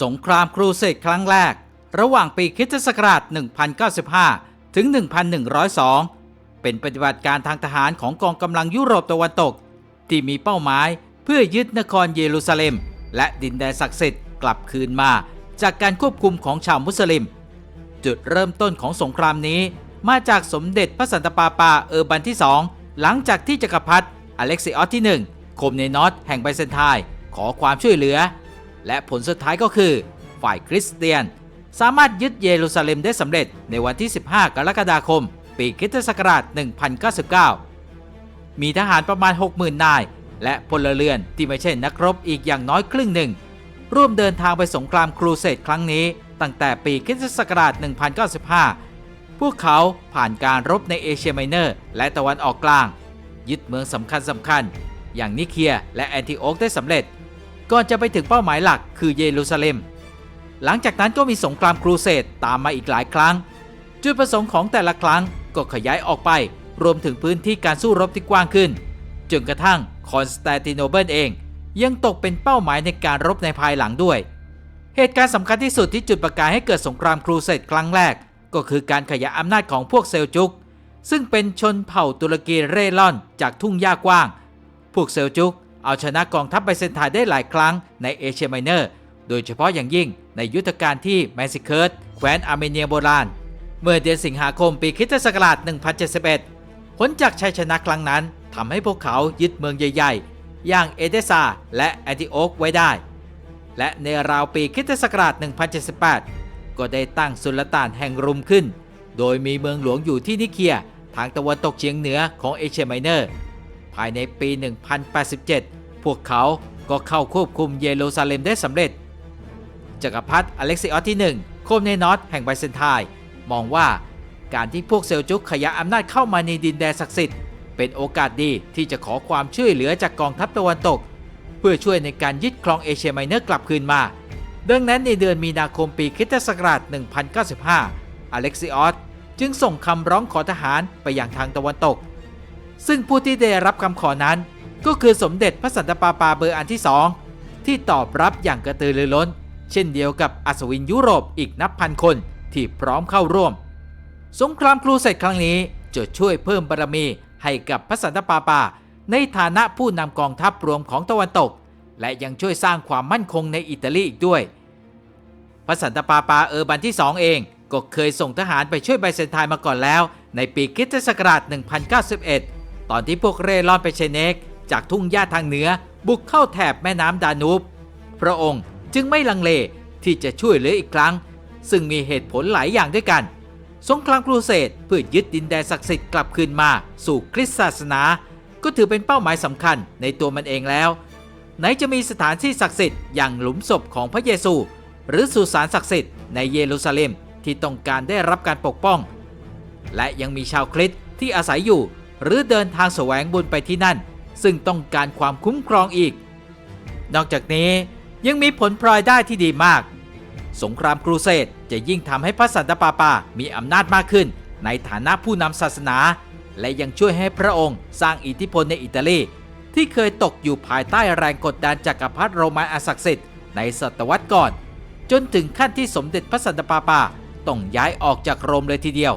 สงครามครูเสดครั้งแรก ระหว่างปีคริสตศักราช 1095 ถึง 1102 เป็นปฏิบัติการทางทหารของกองกำลังยุโรปตะวันตก ที่มีเป้าหมายเพื่อยึดนครเยรูซาเล็ม และดินแดนศักดิ์สิทธิ์กลับคืนมา จากการควบคุมของชาวมุสลิม จุดเริ่มต้นของสงครามนี้ มาจากสมเด็จพระสันตะปาปาเออร์บันที่สองหลังจากที่จักรพรรดิอเล็กซิออสที่ 1 โคมเนนอสแห่งไบเซนไทน์ขอความช่วยเหลือ และผลสุดท้ายก็คือ ฝ่ายคริสเตียน สามารถยึดเยรูซาเล็มได้สำเร็จในวันที่ 15 กรกฎาคม ปีคริสตศักราช1099 มีทหารประมาณ 60,000 นาย และพลเรือนที่ไม่ใช่นักรบอีกอย่างน้อยครึ่งหนึ่ง ร่วมเดินทางไปสงครามครูเสดครั้งนี้ ตั้งแต่ปีคริสตศักราช1095 พวกเขาผ่านการรบในเอเชียไมเนอร์ และตะวันออกกลาง ยึดเมืองสำคัญสำคัญอย่างนิเคียและแอนติโอกได้สำเร็จ ก่อนจะไปถึงเป้าหมายหลักคือเยรูซาเล็ม หลังจากนั้นก็มีสงครามครูเสดตามมาอีกหลายครั้ง จุดประสงค์ของแต่ละครั้งก็ขยายออกไป รวมถึงพื้นที่การสู้รบที่กว้างขึ้น จนกระทั่งคอนสแตนติโนเบิลเอง ยังตกเป็นเป้าหมายในการรบในภายหลังด้วย เหตุการณ์สำคัญที่สุดที่จุดประกายให้เกิดสงครามครูเสดครั้งแรก ก็คือการขยายอำนาจของพวกเซลจุก ซึ่งเป็นชนเผ่าตุรกีเร่ร่อนจากทุ่งหญ้ากว้าง พวกเซลจุก เอาชนะกองทัพไบเซนไทน์ได้หลายครั้งในเอเชียไมเนอร์ โดยเฉพาะอย่างยิ่งในยุทธการที่แมนซิเคิร์ตแคว้นอาร์เมเนียโบราณ เมื่อเดือนสิงหาคมปีคริสตศักราช 1071 ผลจากชัยชนะครั้งนั้นทำให้พวกเขายึดเมืองใหญ่ๆ อย่างเอเดซาและแอนติโอกไว้ได้ และในราวปีคิตศักราช 1078 ก็ได้ตั้งสุลต่านแห่งรุมขึ้น โดยมีเมืองหลวงอยู่ที่นิเคียทางตะวันตกเฉียงเหนือของเอเชียไมเนอร์ ภายในปี 1087 พวกเขาก็เข้าควบคุมเยรูซาเล็มได้สำเร็จ จักรพรรดิอเล็กซิออสที่ 1 โคมเนนอสแห่งไบเซนไทน์มองว่าการที่พวกเซลจุกขยายอำนาจเข้ามาในดินแดนศักดิ์สิทธิ์ เป็นโอกาสดีที่จะขอความช่วยเหลือจากกองทัพตะวันตก เพื่อช่วยในการยึดครองเอเชียไมเนอร์กลับคืนมาดังนั้นในเดือนมีนาคมปีคริสตศักราช 1095 อเล็กซิออสจึงส่งคำร้องขอทหารไปยังทางตะวันตก ซึ่งผู้ที่ได้รับคำขอนั้น ก็คือสมเด็จพระสันตะปาปาเบอร์อันที่สองที่ตอบรับอย่างกระตือรือร้น เช่นเดียวกับอัศวินยุโรปอีกนับพันคนที่พร้อมเข้าร่วม สงครามครูเสดครั้งนี้จะช่วยเพิ่มบารมีให้กับพระสันตะปาปา ในฐานะผู้นำกองทัพรวมของตะวันตก และยังช่วยสร้างความมั่นคงในอิตาลีอีกด้วย พระสันตะปาปาเออร์บันที่สองเองก็เคยส่งทหารไปช่วยไบเซนไทน์มาก่อนแล้ว ในปีคิสตศักราช1091 ตอนที่พวกเร่ร่อนไปเชเนกจากทุ่งหญ้าทางเหนือบุกเข้าแถบแม่น้ำดานูบ พระองค์จึงไม่ลังเลที่จะช่วยเหลืออีกครั้ง ซึ่งมีเหตุผลหลายอย่างด้วยกัน สงครามครูเสดเพื่อยึดดินแดนศักดิ์สิทธิ์กลับคืนมาสู่คริสตศาสนา ก็ถือเป็นเป้าหมายสำคัญในตัวมันเองแล้ว ไหนจะมีสถานที่ศักดิ์สิทธิ์อย่างหลุมศพของพระเยซู หรือสุสานศักดิ์สิทธิ์ในเยรูซาเล็มที่ต้องการได้รับการปกป้อง และยังมีชาวคริสต์ที่อาศัยอยู่ หรือเดินทางแสวงบุญไปที่นั่น ซึ่งต้องการความคุ้มครองอีก นอกจากนี้ยังมีผลพลอยได้ที่ดีมาก สงครามครูเสดจะยิ่งทำให้พระสันตะปาปา มีอำนาจมากขึ้น ในฐานะผู้นำศาสนา และยังช่วยให้พระองค์สร้างอิทธิพลในอิตาลี ที่เคยตกอยู่ภายใต้แรงกดดันจากกักรพรรดิโรมันอันศักดิ์สิทธิ์ในศตวรรษก่อน จนถึงขั้นที่สมเด็จพระสันตะปาปาต้องย้ายออกจากโรมเลยทีเดียว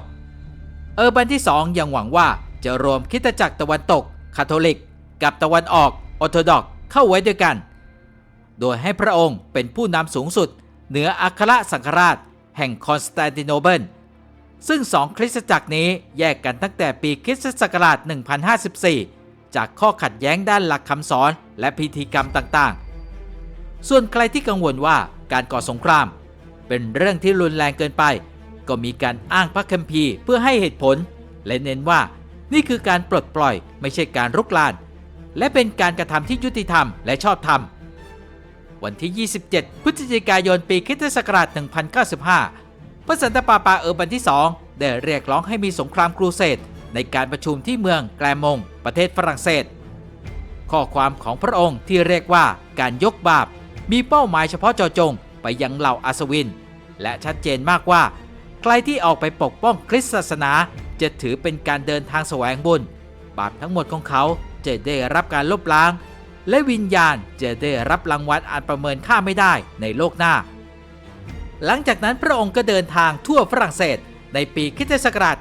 เออร์บันที่สองยังหวังว่า จะรวมคริดจักรตะวันตก คาทอลิก กับตะวันออกออร์โธดอกเข้าไว้ด้วยกัน โดยให้พระองค์เป็นผู้นำสูงสุด เหนืออัครสังฆราช แห่งคอนสแตนติโนเบิล ซึ่งสองคริสตจักรนี้แยกกันตั้งแต่ปีคริสตศักราช 1054 จากข้อขัดแย้งด้านหลักคำสอนและพิธีกรรมต่างๆ ส่วนใครที่กังวลว่าการก่อสงคราม เป็นเรื่องที่รุนแรงเกินไป ก็มีการอ้างพระคัมภีร์เพื่อให้เหตุผล และเน้นว่า นี่คือการปลดปล่อยไม่ใช่การรุกราน และเป็นการกระทำที่ยุติธรรมและชอบธรรม วันที่ 27 พฤศจิกายนปีคริสตศักราช1095 พระสันตะปาปาเออร์บันที่ 2 ได้เรียกร้องให้มีสงครามครูเสดในการประชุมที่เมืองแกลมง ประเทศฝรั่งเศส ข้อความของพระองค์ที่เรียกว่าการยกบาป มีเป้าหมายเฉพาะเจาะจงไปยังเหล่าอัศวิน และชัดเจนมากว่า ใครที่ออกไปปกป้องคริสตศาสนา จะถือเป็นการเดินทางแสวงบุญ บาปทั้งหมดของเขาจะได้รับการลบล้าง และวิญญาณจะได้รับรางวัลอันประเมินค่าไม่ได้ในโลกหน้า หลังจากนั้นพระองค์ก็เดินทางทั่วฝรั่งเศส ในปีคิศักราช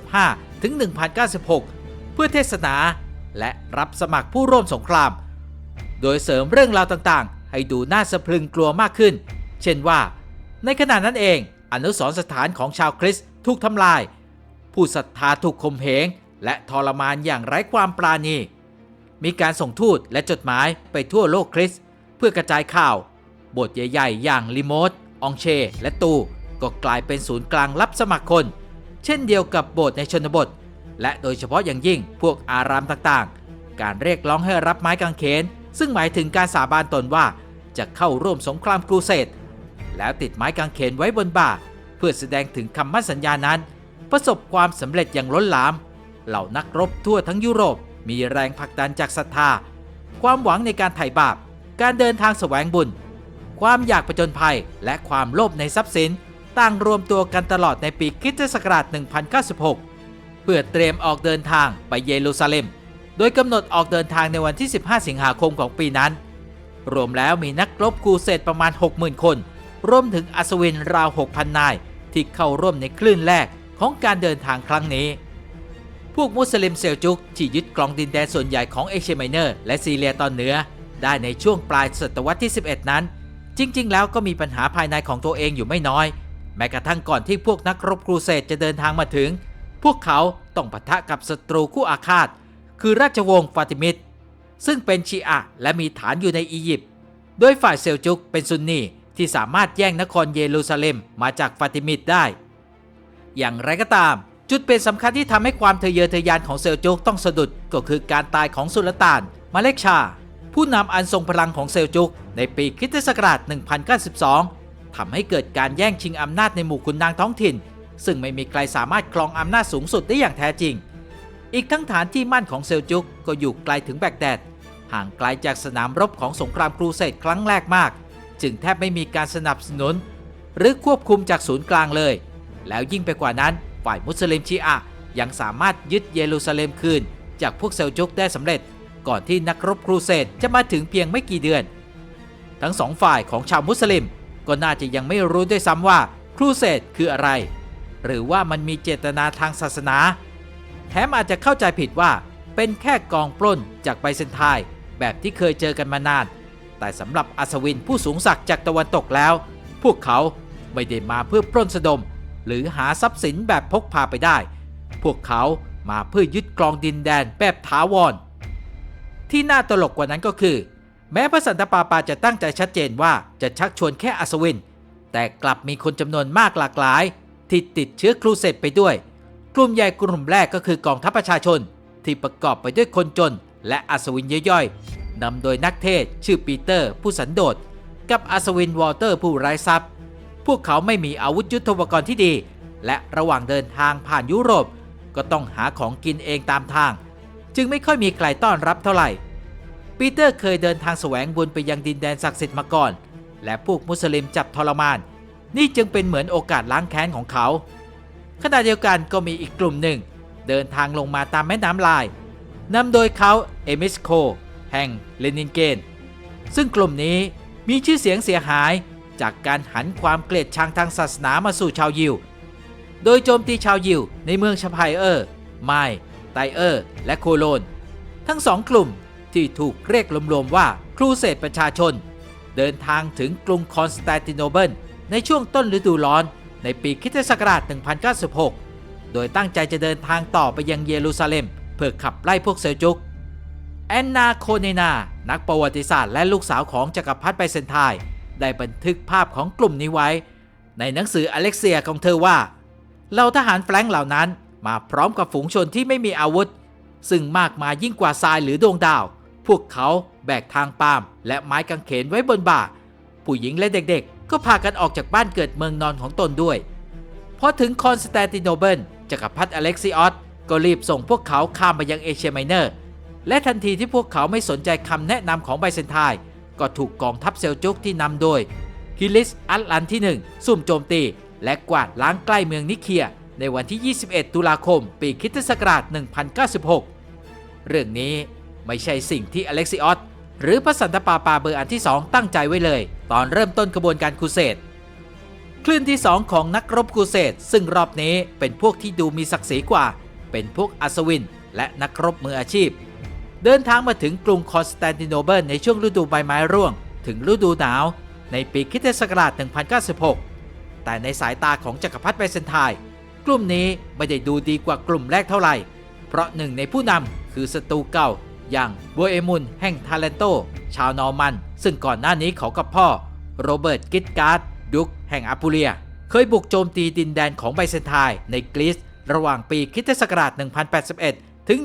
1095 ถึง 1096 เพื่อเทศนาและรับสมัครผู้ร่วมสงคราม โดยเสริมเรื่องราวต่างๆ ให้ดูน่าสะพรึงกลัวมากขึ้น เช่นว่า ในขณะนั้นเองอนุสรสถานของชาวคริสต์ถูกทำลาย ผู้ศรัทธาถูกข่มเหงและทรมานอย่างไร้ความปราณี มีการส่งทูตและจดหมายไปทั่วโลกคริสต์เพื่อกระจายข่าวโบสถ์ใหญ่ๆ อย่างลิโมสองเช และตูก็กลายเป็นศูนย์กลางรับสมัครคน เช่นเดียวกับโบสถ์ในชนบท และโดยเฉพาะอย่างยิ่งพวกอารามต่างๆ การเรียกร้องให้รับไม้กางเขน ซึ่งหมายถึงการสาบานตนว่าจะเข้าร่วมสงครามครูเสดแล้วติดไม้กางเขนไว้บนบ่า เพื่อแสดงถึงคำมั่นสัญญานั้น ประสบความสำเร็จอย่างล้นหลาม เหล่านักรบทั่วทั้งยุโรปมีแรงผลักดันจากศรัทธา ความหวังในการไถ่บาป การเดินทางแสวงบุญ ความอยากประจนภัยและความโลภในทรัพย์สินต่างรวมตัวกันตลอดในปีคริสตศักราช 1096 เพื่อเตรียมออกเดินทางไปเยรูซาเล็ม โดยกำหนดออกเดินทางในวันที่ 15 สิงหาคมของปีนั้น รวมแล้วมีนักรบครูเสดประมาณ 60,000 คน รวมถึงอัศวินราว 6,000 นาย ที่เข้าร่วมในคลื่นแรก ของการเดินทางครั้งนี้ พวกมุสลิมเซลจุกที่ยึดกรองดินแดนส่วนใหญ่ของเอเชียไมเนอร์และซีเรียตอนเหนือ ได้ในช่วงปลายศตวรรษที่ 11 นั้น จริง ๆ แล้วก็มีปัญหาภายในของตัวเองอยู่ไม่น้อย แม้กระทั่งก่อนที่พวกนักรบครูเสดจะเดินทางมาถึง พวกเขาต้องปะทะกับศัตรูคู่อาฆาต คือราชวงศ์ฟาติมิดซึ่งเป็นชีอะและมีฐานอยู่ในอียิปต์โดยฝ่ายเซลจุกเป็นซุนนีที่สามารถแย่งนครเยรูซาเล็มมาจากฟาติมิดได้ อย่างไรก็ตาม จุดเป็นสำคัญที่ทำให้ความทะเยอทะยานของเซลจุกต้องสะดุดก็คือการตายของสุลต่าน มาเลกชา ผู้นำอันทรงพลังของเซลจุกในปีคริสตศักราช 1092ทำให้เกิดการแย่งชิงอำนาจในหมู่ขุนนางท้องถิ่น ซึ่งไม่มีใครสามารถครองอำนาจสูงสุดได้อย่างแท้จริง อีกทั้งฐานที่มั่นของเซลจุกก็อยู่ไกลถึงแบกแดดห่างไกลจากสนามรบของสงครามครูเสดครั้งแรกมาก จึงแทบไม่มีการสนับสนุน หรือควบคุมจากศูนย์กลางเลย แล้วยิ่งไปกว่านั้น ฝ่ายมุสลิมชีอะยังสามารถยึดเยรูซาเล็มคืน จากพวกเซลจุกได้สำเร็จ ก่อนที่นักรบครูเสดจะมาถึงเพียงไม่กี่เดือน ทั้งสองฝ่ายของชาวมุสลิม ก็น่าจะยังไม่รู้ด้วยซ้ำว่าครูเสดคืออะไร หรือว่ามันมีเจตนาทางศาสนา แถมอาจจะเข้าใจผิดว่าเป็นแค่กองปล้นจากไบเซนไทน์แบบที่เคยเจอกันมานาน แต่สำหรับอัศวินผู้สูงศักดิ์จากตะวันตกแล้ว พวกเขาไม่ได้มาเพื่อปล้นสะดม หรือหาทรัพย์สินแบบพกพาไปได้ พวกเขามาเพื่อยึดกรองดินแดนแบบถาวร ที่น่าตลกกว่านั้นก็คือ แม้พระสันตะปาปาจะตั้งใจชัดเจนว่าจะชักชวนแค่อัศวิน แต่กลับมีคนจำนวนมากหลากหลาย ที่ติดเชื้อครูเสดไปด้วย กลุ่มใหญ่กลุ่มแรกก็คือกองทัพประชาชน ที่ประกอบไปด้วยคนจน และอัศวินย่อยๆนำโดยนักเทศชื่อปีเตอร์ผู้สันโดษกับอัศวินวอเตอร์ผู้ไร้ทรัพย์ พวกเขาไม่มีอาวุธยุทโธปกรณ์ที่ดี และระหว่างเดินทางผ่านยุโรป ก็ต้องหาของกินเองตามทาง จึงไม่ค่อยมีใครต้อนรับเท่าไหร่ ปีเตอร์เคยเดินทางแสวงบุญไปยังดินแดนศักดิ์สิทธิ์มาก่อน และพวกมุสลิมจับทรมาน นี่จึงเป็นเหมือนโอกาสล้างแค้นของเขา ขณะเดียวกันก็มีอีกกลุ่มหนึ่ง เดินทางลงมาตามแม่น้ำลายนำโดยเขาเอมิสโค แห่งเลนินเกนซึ่งกลุ่มนี้มีชื่อเสียงเสียหาย จากการหันความเกลียดชังทางศาสนามาสู่ชาวยิว โดยโจมตีชาวยิวในเมืองชาไพเออร์ ไมล์ไตเออร์ และโคโลน ทั้งสองกลุ่มที่ถูกเรียกรวมๆว่าครูเสดประชาชน เดินทางถึงกรุงคอนสแตนติโนเบิลในช่วงต้นฤดูร้อนในปีคริสตศักราช 1096 โดยตั้งใจจะเดินทางต่อไปยังเยรูซาเล็ม เพื่อขับไล่พวกเซลจุก แอนนาโคเนนา นักประวัติศาสตร์และลูกสาวของจักรพรรดิไบเซนไทน์ ได้บันทึกภาพของกลุ่มนี้ไว้ ในหนังสืออเล็กเซียของเธอว่าเหล่าทหารแฟรงค์เหล่านั้นมาพร้อมกับฝูงชนที่ไม่มีอาวุธ ซึ่งมากมายยิ่งกว่าทรายหรือดวงดาว พวกเขาแบกทางปาล์มและไม้กางเขนไว้บนบ่า ผู้หญิงและเด็กๆ ก็พากันออกจากบ้านเกิดเมืองนอนของตนด้วยพอถึงคอนสแตนติโนเบิลจักรพรรดิอเล็กซิออสก็รีบส่งพวกเขาข้ามไปยังเอเชียไมเนอร์ และทันทีที่พวกเขาไม่สนใจคำแนะนำของไบเซนไทน์ ก็ถูกกองทัพเซลจุกที่นำโดยฮิลิสอัลลันที่ 1 ซุ่มโจมตี และกวาดล้างใกล้เมืองนิเคีย ในวันที่ 21 ตุลาคม ปีคริสตศักราช 1096 เรื่องนี้ไม่ใช่สิ่งที่อเล็กซิออสหรือพระสันตะปาปาเบอร์อันที่สองตั้งใจไว้เลย ตอนเริ่มต้นกระบวนการครูเสดคลื่นที่ 2 ของนักรบครูเสดซึ่งรอบนี้เป็นพวกที่ดูมีศักดิ์ศรีกว่า เป็นพวกอัศวิน และนักรบมืออาชีพ เดินทางมาถึงกรุงคอนสแตนติโนเบิลในช่วงฤดูใบไม้ร่วง ถึงฤดูหนาว ในปีคริสตศักราช 1096 แต่ในสายตาของจักรพรรดิไบเซนไทน์กลุ่มนี้ไม่ได้ดูดีกว่ากลุ่มแรกเท่าไหร่ เพราะหนึ่งในผู้นำคือศัตรูเก่า อย่างโบเอมุนแห่งทาเลนโต ชาวนอร์มัน ซึ่งก่อนหน้านี้เขากับพ่อ โรเบิร์ตกิตการ์ดดุกแห่งอาปูเลีย เคยบุกโจมตีดินแดนของไบเซนไทน์ในกรีซระหว่างปีคริสตศักราช 1081 ถึง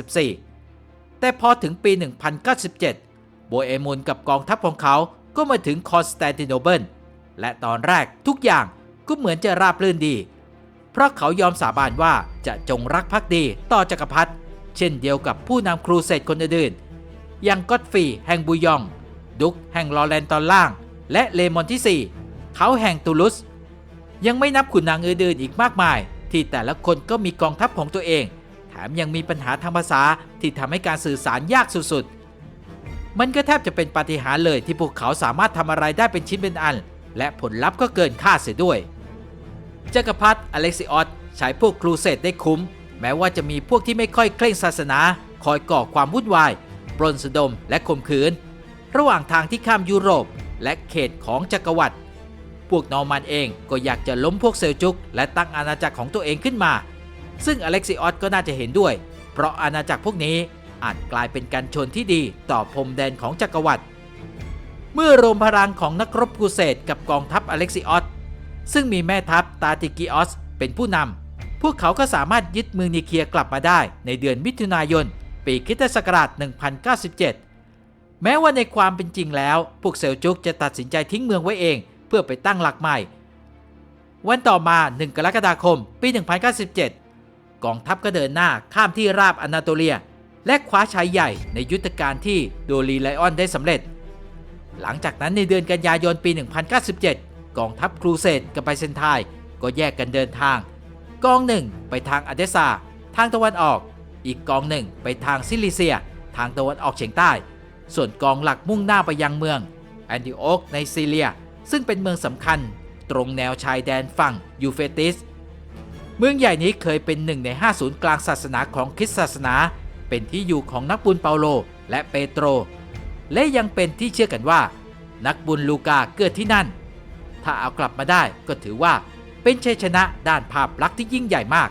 1084 แต่พอถึงปี 1097 โบเอมุนกับกองทัพของเขาก็มาถึงคอนสแตนติโนเบิล และตอนแรกทุกอย่างก็เหมือนจะราบรื่นดี เพราะเขายอมสาบานว่าจะจงรักภักดีต่อจักรพรรดิ เช่นเดียวกับผู้นำครูเสดคนอื่นๆ อย่างก็ตฟีแห่งบุยอง ดุกแห่งลอแลนตอนล่าง และเลมอนที่ 4 เขาแห่งตูลุส ยังไม่นับขุนนางอื่นๆอีกมากมาย ที่แต่ละคนก็มีกองทัพของตัวเอง มยังมีปัญหาทางภาษาที่ทำให้การสื่อสารยากสุดๆ มันก็แทบจะเป็นปาฏิหาริย์เลยที่พวกเขาสามารถทำอะไรได้เป็นชิ้นเป็นอัน และผลลัพธ์ก็เกินคาดเสียด้วยจักรพรรดิอเล็กซิออสใช้พวกครูเสดได้คุ้ม แม้ว่าจะมีพวกที่ไม่ค่อยเคร่งศาสนา คอยก่อความวุ่นวายปล้นสะดมและข่มขืน ระหว่างทางที่ข้ามยุโรป และเขตของจักรวรรดิพวกนอร์มันเองก็อยากจะล้มพวกเซลจุก และตั้งอาณาจักรของตัวเองขึ้นมา ซึ่งอเล็กซิออสก็น่าจะเห็นด้วย เพราะอาณาจักรพวกนี้อาจกลายเป็นการชนที่ดีต่อพรมแดนของจักรวรรดิเมื่อรวมพลังของนักรบกูเซตกับกองทัพอเล็กซิออสซึ่งมีแม่ทัพตาติกิออสเป็นผู้นำพวกเขาก็สามารถยึดเมืองนิเคียกลับมาได้ในเดือนมิถุนายน ปีคิตศักราช 1097 แม้ว่าในความเป็นจริงแล้ว พวกเซลจุกจะตัดสินใจทิ้งเมืองไว้เอง เพื่อไปตั้งหลักใหม่ วันต่อมา 1 กรกฎาคม ปี 1097 กองทัพก็เดินหน้าข้ามที่ราบอนาโตเลีย และคว้าชัยใหญ่ในยุทธการที่โดลีไลออนได้สำเร็จ หลังจากนั้นในเดือนกันยายนปี 1097 กองทัพครูเสดกับไบเซนไทน์ก็แยกกันเดินทาง กองหนึ่งไปทางอเดซาทางตะวันออก อีกกองหนึ่งไปทางซิลิเซีย ทางตะวันออกเฉียงใต้ ส่วนกองหลักมุ่งหน้าไปยังเมืองแอนติโอกในซีเรีย ซึ่งเป็นเมืองสำคัญ ตรงแนวชายแดนฝั่งยูเฟติส เมืองใหญ่นี้เคยเป็นหนึ่งในห้าศูนย์กลางศาสนาของคริสตศาสนา เป็นที่อยู่ของนักบุญเปาโลและเปโตร และยังเป็นที่เชื่อกันว่า นักบุญลูกาเกิดที่นั่น ถ้าเอากลับมาได้ก็ถือว่าเป็นชัยชนะด้านภาพลักษณ์ที่ยิ่งใหญ่มาก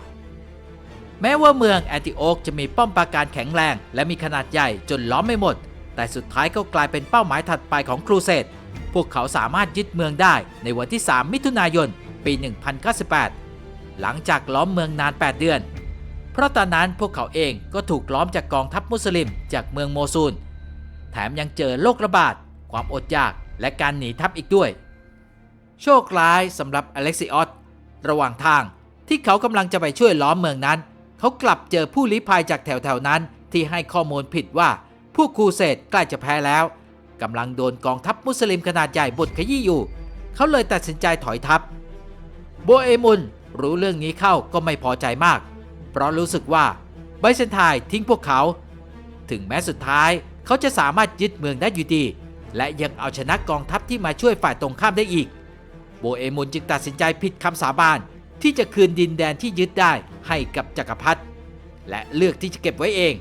แม้ว่าเมืองแอนติโอกจะมีป้อมปราการแข็งแรง และมีขนาดใหญ่จนล้อมไม่หมด แต่สุดท้ายก็กลายเป็นเป้าหมายถัดไปของครูเสดพวกเขาสามารถยึดเมืองได้ในวันที่ 3 มิถุนายน ปี 1098 หลังจากล้อมเมืองนาน 8 เดือน เพราะตอนนั้นพวกเขาเองก็ถูกล้อมจากกองทัพมุสลิมจากเมืองโมซูล แถมยังเจอโรคระบาด ความอดอยากและการหนีทัพอีกด้วย โชคร้ายสำหรับอเล็กซิออสระหว่างทางที่เขากำลังจะไปช่วยล้อมเมืองนั้น เขากลับเจอผู้ลี้ภัยจากแถวๆนั้นที่ให้ข้อมูลผิดว่าพวกครูเสดใกล้จะแพ้แล้วกำลังโดนกองทัพมุสลิมขนาดใหญ่บดขยี้อยู่ เขาเลยตัดสินใจถอยทัพ โบเอมุน รู้เรื่องนี้เข้าก็ไม่พอใจมาก เพราะรู้สึกว่าไบเซนไทน์ทิ้งพวกเขา ถึงแม้สุดท้ายเขาจะสามารถยึดเมืองได้อยู่ดี และยังเอาชนะกองทัพที่มาช่วยฝ่ายตรงข้ามได้อีก โบเอมุนจึงตัดสินใจผิดคำสาบานที่จะคืนดินแดนที่ยึดได้ให้กับจักรพรรดิและเลือกที่จะเก็บไว้เอง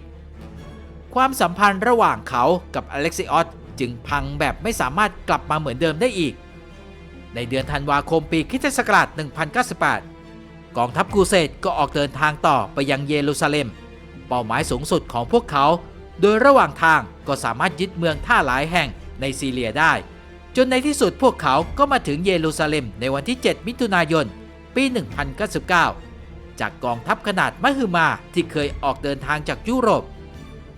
ความสัมพันธ์ระหว่างเขากับอเล็กซิออสจึงพังแบบไม่สามารถกลับมาเหมือนเดิมได้อีก ในเดือนธันวาคมปีคิศักราช 1098 กองทัพครูเสดก็ออกเดินทางต่อไปยังเยรูซาเล็ม เป้าหมายสูงสุดของพวกเขา โดยระหว่างทางก็สามารถยึดเมืองท่าหลายแห่งในซีเรียได้ จนในที่สุดพวกเขาก็มาถึงเยรูซาเล็มในวันที่ 7 มิถุนายน ปี 1099 จากกองทัพขนาดมหึมาที่เคยออกเดินทางจากยุโรป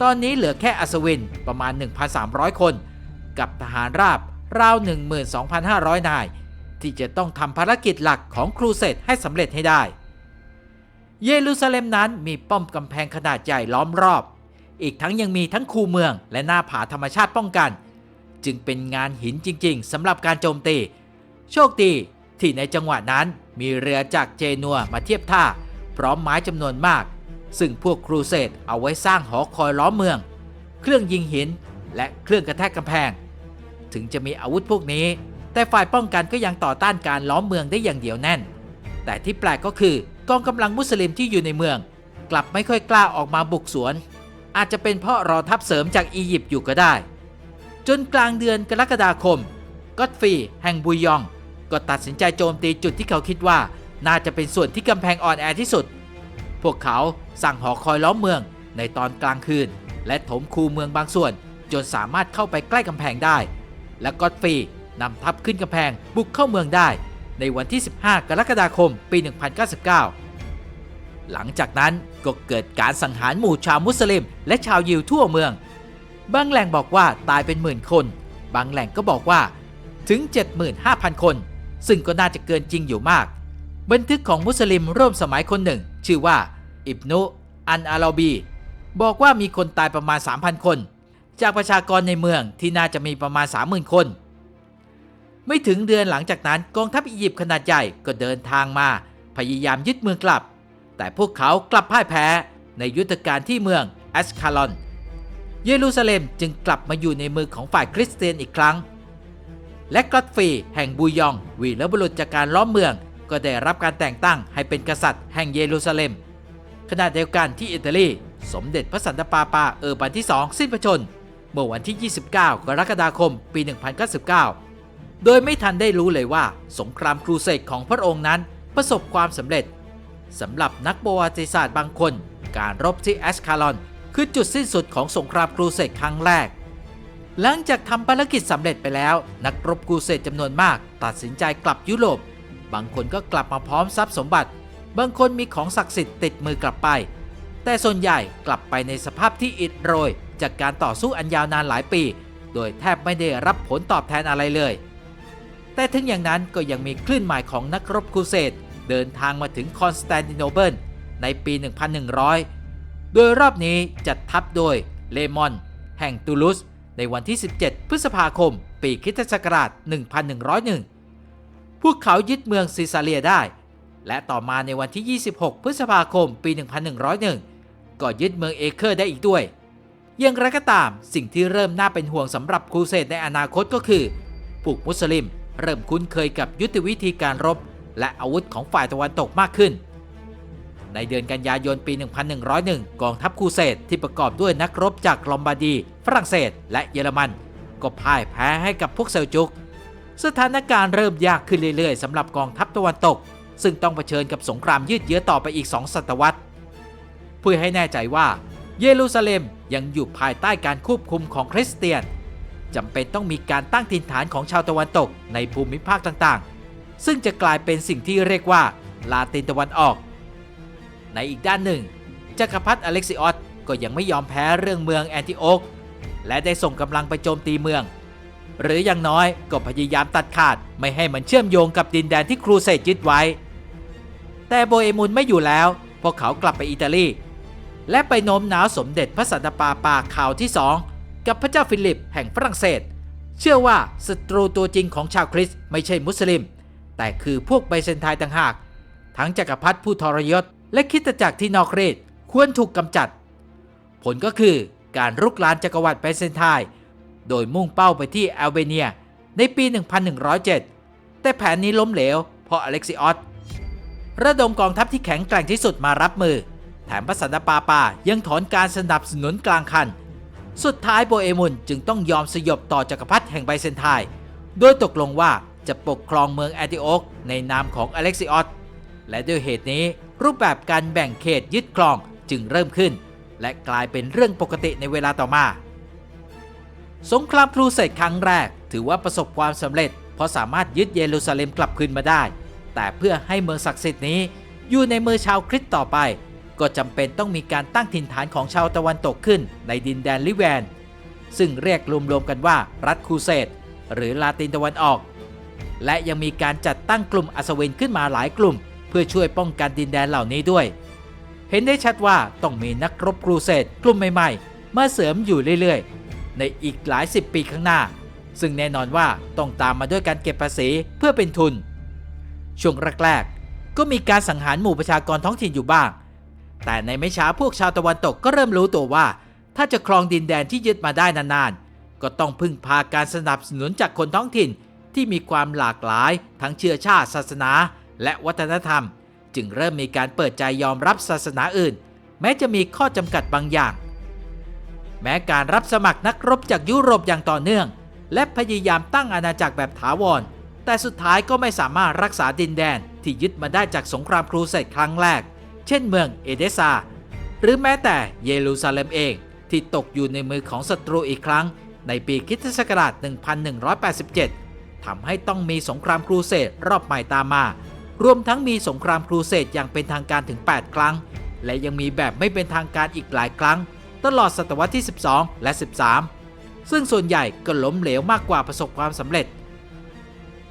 ตอนนี้เหลือแค่อัศวินประมาณ 1,300 คน กับทหารราบราว 12,500 นาย ที่จะต้องทำภารกิจหลักของครูเสดให้สำเร็จให้ได้ เยรูซาเล็มนั้นมีป้อมกำแพงขนาดใหญ่ล้อมรอบ อีกทั้งยังมีทั้งคูเมืองและหน้าผาธรรมชาติป้องกัน จึงเป็นงานหินจริง ๆสำหรับการโจมตี โชคดีที่ในจังหวะนั้นมีเรือจากเจนัวมาเทียบท่า พร้อมไม้จำนวนมาก ซึ่งพวกครูเสดเอาไว้สร้างหอคอยล้อมเมือง เครื่องยิงหินและเครื่องกระแทกกำแพง ถึงจะมีอาวุธพวกนี้ แต่ฝ่ายป้องกันก็ยังต่อต้านการล้อมเมืองได้อย่างเดียวแน่น แต่ที่แปลกก็คือกองกำลังมุสลิมที่อยู่ในเมือง กลับไม่ค่อยกล้าออกมาบุกสวน อาจจะเป็นเพราะรอทัพเสริมจากอียิปต์อยู่ก็ได้ จนกลางเดือนกรกฎาคมก็อตฟีแห่งบุยยอง ก็ตัดสินใจโจมตีจุดที่เขาคิดว่า น่าจะเป็นส่วนที่กำแพงอ่อนแอที่สุด พวกเขาสั่งหอคอยล้อมเมืองในตอนกลางคืน และถมคูเมืองบางส่วน จนสามารถเข้าไปใกล้กำแพงได้ และก็อตฟี นำทัพขึ้นกำแพงบุกเข้าเมืองได้ ในวันที่ 15 กรกฎาคม ปี 1099 หลังจากนั้นก็เกิดการสังหารหมู่ชาวมุสลิม และชาวยิวทั่วเมือง บางแหล่งบอกว่าตายเป็นหมื่นคน บางแหล่งก็บอกว่าถึง 75,000 คน ซึ่งก็น่าจะเกินจริงอยู่มาก บันทึกของมุสลิมร่วมสมัยคนหนึ่ง ชื่อว่า อิบนุ อันอาลาบี บอกว่ามีคนตายประมาณ 3,000 คน จากประชากรในเมืองที่น่าจะมีประมาณ 30,000 คน ไม่ถึงเดือนหลังจากนั้นกองทัพอียิปต์ขนาดใหญ่ก็เดินทางมา พยายามยึดเมืองกลับ แต่พวกเขากลับพ่ายแพ้ในยุทธการที่เมืองแอสคาลอน เยรูซาเล็มจึงกลับมาอยู่ในมือของฝ่ายคริสเตียนอีกครั้ง และกอตฟรีแห่งบูยองวีรบุรุษจากการล้อมเมือง ก็ได้รับการแต่งตั้งให้เป็นกษัตริย์แห่งเยรูซาเล็ม ขณะเดียวกันที่อิตาลีสมเด็จพระสันตะปาปาเออร์บันที่2สิ้นพระชนม์เมื่อวันที่ 29 กรกฎาคม ปี1099 โดยไม่ทันได้รู้เลยว่า สงครามครูเสดของพระองค์นั้นประสบความสำเร็จสำหรับนักประวัติศาสตร์บางคน การรบที่แอสคาลอน คือจุดสิ้นสุดของสงครามครูเสดครั้งแรก หลังจากทำภารกิจสำเร็จไปแล้ว นักรบครูเสดจำนวนมาก ตัดสินใจกลับยุโรป บางคนก็กลับมาพร้อมทรัพย์สมบัติ บางคนมีของศักดิ์สิทธิ์ติดมือกลับไป แต่ส่วนใหญ่กลับไปในสภาพที่อิดโรย จากการต่อสู้อันยาวนานหลายปี โดยแทบไม่ได้รับผลตอบแทนอะไรเลย แต่ถึงอย่างนั้นก็ยังมีคลื่นใหม่ของนักรบครูเสดเดินทางมาถึงคอนสแตนติโนเปิลในปี 1100 โดยรอบนี้จัดทัพโดยเลมอน แห่งตูลุสในวันที่ 17 พฤษภาคม ปีคริสตศักราช 1101 พวกเขายึดเมืองซิซาเลียได้ และต่อมาในวันที่ 26 พฤษภาคม ปี 1101 ก็ยึดเมืองเอเคอร์ได้อีกด้วย อย่างไรก็ตามสิ่งที่เริ่มน่าเป็นห่วงสำหรับครูเสดในอนาคตก็คือ พวกมุสลิม เริ่มคุ้นเคยกับยุทธวิธีการรบ และอาวุธของฝ่ายตะวันตกมากขึ้น ในเดือนกันยายนปี 1101 กองทัพคูเสดที่ประกอบด้วยนักรบจากลอมบาร์ดี ฝรั่งเศส และเยอรมัน ก็พ่ายแพ้ให้กับพวกเซลจุก สถานการณ์เริ่มยากขึ้นเรื่อยๆสำหรับกองทัพตะวันตก ซึ่งต้องเผชิญกับสงครามยืดเยื้อต่อไปอีก2ศตวรรษ เพื่อให้แน่ใจว่า เยรูซาเล็มยังอยู่ภายใต้การควบคุมของคริสเตียน จำเป็นต้องมีการตั้งถิ่นฐานของชาวตะวันตกในภูมิภาคต่างๆ ซึ่งจะกลายเป็นสิ่งที่เรียกว่าลาตินตะวันออก ในอีกด้านหนึ่งจักรพรรดิอเล็กซิออสก็ยังไม่ยอมแพ้เรื่องเมืองแอนติโอกและได้ส่งกำลังไปโจมตีเมือง หรืออย่างน้อยก็พยายามตัดขาดไม่ให้มันเชื่อมโยงกับดินแดนที่ครูเสดยึดไว้ แต่โบเอมุนไม่อยู่แล้ว พวกเขากลับไปอิตาลี และไปโน้มน้าวสมเด็จพระสันตะปาปาข่าวที่สอง กับพระเจ้าฟิลิปแห่งฝรั่งเศส เชื่อว่าศัตรูตัวจริงของชาวคริสต์ไม่ใช่มุสลิม แต่คือพวกไบเซนไทน์ต่างหาก ทั้งจักรพรรดิผู้ทรยศ และคิดจักรที่นอกเรศควรถูกกำจัด ผลก็คือการรุกรานจักรวรรดิไบเซนไทน์โดยมุ่งเป้าไปที่แอลเบเนียในปี 1107 แต่แผนนี้ล้มเหลว เพราะอเล็กซิออสระดมกองทัพที่แข็งแกร่งที่สุดมารับมือ แถมพระสันตะปาปายังถอนการสนับสนุนกลางคัน สุดท้ายโบเอมุนจึงต้องยอมสยบต่อจักรพรรดิแห่งไบเซนไทน์โดยตกลงว่าจะปกครองเมืองแอติโอกในนามของอเล็กซิออสและด้วยเหตุนี้รูปแบบการแบ่งเขตยึดครองจึงเริ่มขึ้น และกลายเป็นเรื่องปกติในเวลาต่อมา สงครามครูเสดครั้งแรก ถือว่าประสบความสำเร็จ เพราะสามารถยึดเยรูซาเล็มกลับคืนมาได้ แต่เพื่อให้เมืองศักดิ์สิทธิ์นี้ อยู่ในมือชาวคริสต์ต่อไป ก็จำเป็นต้องมีการตั้งถิ่นฐานของชาวตะวันตกขึ้นในดินแดนลิแวน ซึ่งเรียกรวมๆกันว่ารัฐครูเสดหรือลาตินตะวันออก และยังมีการจัดตั้งกลุ่มอัศวินขึ้นมาหลายกลุ่ม เพื่อช่วยป้องกันดินแดนเหล่านี้ด้วย เห็นได้ชัดว่าต้องมีนักรบครูเสดกลุ่มใหม่ๆมาเสริมอยู่เรื่อยๆ ในอีกหลายสิบปีข้างหน้า ซึ่งแน่นอนว่าต้องตามมาด้วยการเก็บภาษีเพื่อเป็นทุน ช่วงแรกๆก็มีการสังหารหมู่ประชากรท้องถิ่นอยู่บ้าง แต่ในไม่ช้าพวกชาวตะวันตกก็เริ่มรู้ตัวว่า ถ้าจะครองดินแดนที่ยึดมาได้นานๆ ก็ต้องพึ่งพาการสนับสนุนจากคนท้องถิ่นที่มีความหลากหลาย ทั้งเชื้อชาติศาสนา และวัฒนธรรม จึงเริ่มมีการเปิดใจยอมรับศาสนาอื่น แม้จะมีข้อจำกัดบางอย่าง แม้การรับสมัครนักรบจากยุโรปอย่างต่อเนื่อง และพยายามตั้งอาณาจักรแบบถาวร แต่สุดท้ายก็ไม่สามารถรักษาดินแดนที่ยึดมาได้จากสงครามครูเสดครั้งแรก เช่นเมืองเอเดซา หรือแม้แต่เยรูซาเล็มเองที่ตกอยู่ในมือของศัตรูอีกครั้ง ในปีคริสตศักราช 1187 ทำให้ต้องมีสงครามครูเสดรอบใหม่ตามมา รวมทั้งมีสงครามครูเสดอย่างเป็นทางการถึง 8 ครั้ง และยังมีแบบไม่เป็นทางการอีกหลายครั้ง ตลอดศตวรรษที่ 12 และ 13 ซึ่งส่วนใหญ่ก็ล้มเหลวมากกว่าประสบความสำเร็จ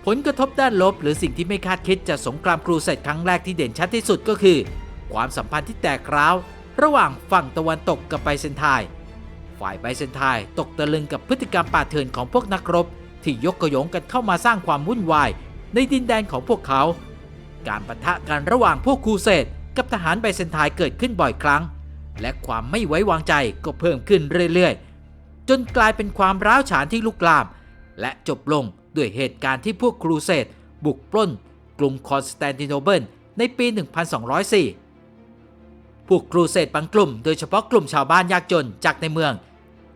ผลกระทบด้านลบหรือสิ่งที่ไม่คาดคิดจากสงครามครูเสดครั้งแรกที่เด่นชัดที่สุดก็คือ ความสัมพันธ์ที่แตกร้าว ระหว่างฝั่งตะวันตกกับไบเซนไทน์ฝ่ายไบเซนไทน์ตกตะลึงกับพฤติกรรมป่าเถื่อนของพวกนักรบ ที่ยกกระยงกันเข้ามาสร้างความวุ่นวาย ในดินแดนของพวกเขา การปะทะกันระหว่างพวกครูเสดกับทหารไบเซนไทน์เกิดขึ้นบ่อยครั้ง และความไม่ไว้วางใจก็เพิ่มขึ้นเรื่อยๆ จนกลายเป็นความร้าวฉานที่ลุกลาม และจบลงด้วยเหตุการณ์ที่พวกครูเสดบุกปล้นกรุงคอนสแตนติโนเบิลในปี 1204 พวกครูเสดบางกลุ่ม โดยเฉพาะกลุ่มชาวบ้านยากจนจากในเมือง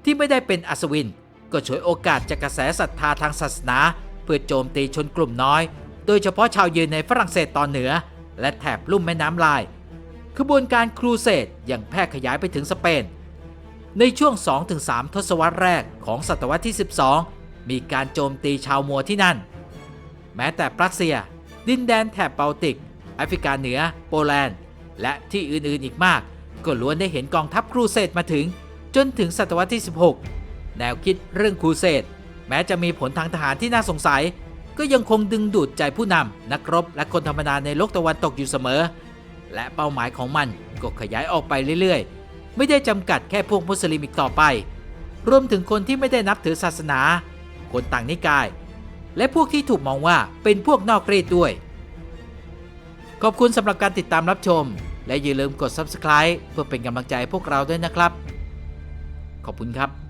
ที่ไม่ได้เป็นอัศวิน ก็ฉวยโอกาสจากกระแสศรัทธาทางศาสนา เพื่อโจมตีชนกลุ่มน้อย โดยเฉพาะชาวเยืนในฝรั่งเศสตอนเหนือ และแถบลุ่มแม่น้ำลายขบวนการครูเสดยังแพร่ขยายไปถึงสเปน ในช่วง 2-3 ทศวรรษแรกของศตวรรษที่ 12 มีการโจมตีชาวมัวที่นั่น แม้แต่ปรัสเซีย ดินแดนแถบเบลติก แอฟริกาเหนือ โปแลนด์ และที่อื่นๆอีกมาก ก็ล้วนได้เห็นกองทัพครูเสดมาถึง จนถึงศตวรรษที่ 16 แนวคิดเรื่องครูเสดแม้จะมีผลทางทหารที่น่าสงสัย ก็ยังคงดึงดูดใจผู้นำนักรบและคนธรรมดาในโลกตะวันตกอยู่เสมอ และเป้าหมายของมันก็ขยายออกไปเรื่อยๆ ไม่ได้จำกัดแค่พวกมุสลิมอีกต่อไป รวมถึงคนที่ไม่ได้นับถือศาสนา คนต่างนิกาย และพวกที่ถูกมองว่าเป็นพวกนอกรีดด้วย ขอบคุณสำหรับการติดตามรับชม และอย่าลืมกด Subscribe เพื่อเป็นกำลังใจพวกเราด้วยนะครับ ขอบคุณครับ